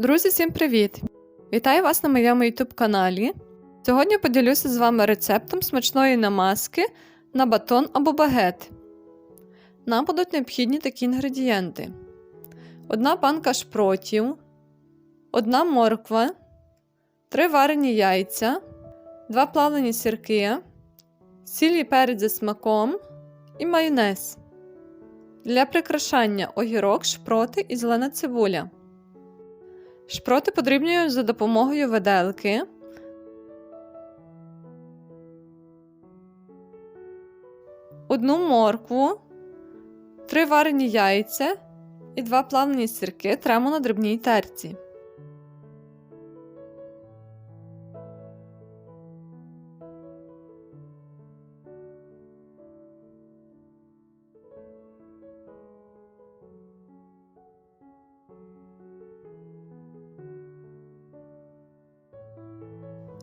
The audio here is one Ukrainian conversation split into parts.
Друзі, всім привіт! Вітаю вас на моєму YouTube каналі. Сьогодні поділюся з вами рецептом смачної намазки на батон або багет. Нам будуть необхідні такі інгредієнти: одна банка шпротів, одна морква, три варені яйця, два плавлені сірки, сіль і перець за смаком і майонез. Для прикрашання огірок, шпроти і зелена цибуля. Шпроти подрібнюю за допомогою виделки. Одну моркву, три варені яйця і два плавлені сірки тремо на дрібній терці.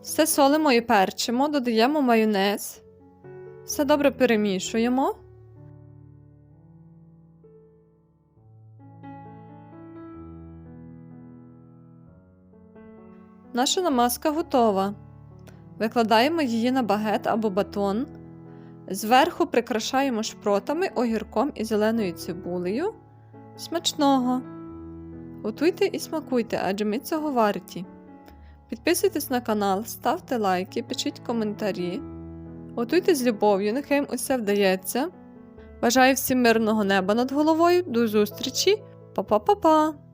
Все солимо і перчимо, додаємо майонез. Все добре перемішуємо. Наша намазка готова. Викладаємо її на багет або батон. Зверху прикрашаємо шпротами, огірком і зеленою цибулею. Смачного! Готуйте і смакуйте, адже ми цього варті. Підписуйтесь на канал, ставте лайки, пишіть коментарі. Готуйте з любов'ю, нехай усе вдається. Бажаю всім мирного неба над головою. До зустрічі! Па-па-па-па!